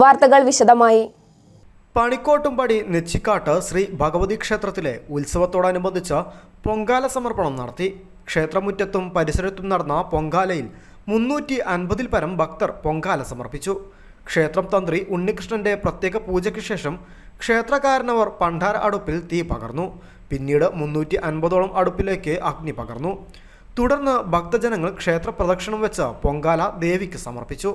വാർത്തകൾ വിശദമായി. പണിക്കോട്ടുംപടി നെച്ചിക്കാട്ട് ശ്രീ ഭഗവതി ക്ഷേത്രത്തിലെ ഉത്സവത്തോടനുബന്ധിച്ച് പൊങ്കാല സമർപ്പണം നടത്തി. ക്ഷേത്രമുറ്റത്തും പരിസരത്തും നടന്ന പൊങ്കാലയിൽ മുന്നൂറ്റി അൻപതിൽ പരം ഭക്തർ പൊങ്കാല സമർപ്പിച്ചു. ക്ഷേത്രം തന്ത്രി ഉണ്ണികൃഷ്ണന്റെ പ്രത്യേക പൂജയ്ക്ക് ശേഷം ക്ഷേത്രകാരനവർ പണ്ടാര അടുപ്പിൽ തീ പകർന്നു. പിന്നീട് മുന്നൂറ്റി അൻപതോളം അടുപ്പിലേക്ക് അഗ്നി പകർന്നു. തുടർന്ന് ഭക്തജനങ്ങൾ ക്ഷേത്ര പ്രദക്ഷിണം വെച്ച് പൊങ്കാല ദേവിക്ക് സമർപ്പിച്ചു.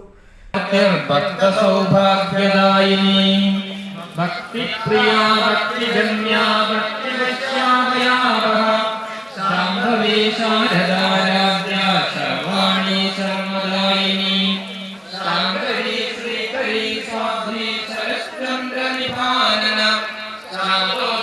ഭക്തസൗഭാഗ്യദായിനി ഭക്തിപ്രിയാ ഭക്തിജന്യാ ഭക്തിവശ്യാമയാവഹ ശാംഭവേ ശാരദാരാധ്യ ശർവാണി ശർമ്മദായിനി. ശാങ്കരി ശ്രീകരി സ്വാധ്രി ശരശ്ചന്ദ്രനിഭാനന ശാന്തോദരി ശാന്തിമതി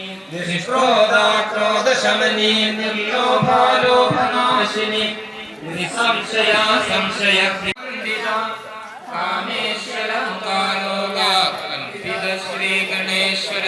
നിഷ്ക്രോധാ ക്രോധശമനി നിർലോഭാലോഭനാശിനി നിസംശയ സംശയ കാമേശ്വര ശ്രീ ഗണേശ്വര.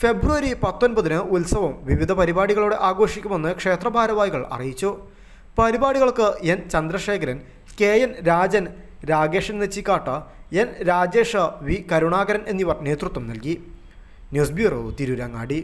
ഫെബ്രുവരി പത്തൊൻപതിന് ഉത്സവം വിവിധ പരിപാടികളോടെ ആഘോഷിക്കുമെന്ന് ക്ഷേത്ര ഭാരവാഹികൾ അറിയിച്ചു. പരിപാടികൾക്ക് N Chandrasekharan K N Rajan Rakeshan Nechikkatt N Rajesh V Karunakaran എന്നിവർ നേതൃത്വം നൽകി. News bureau Tirurangadi.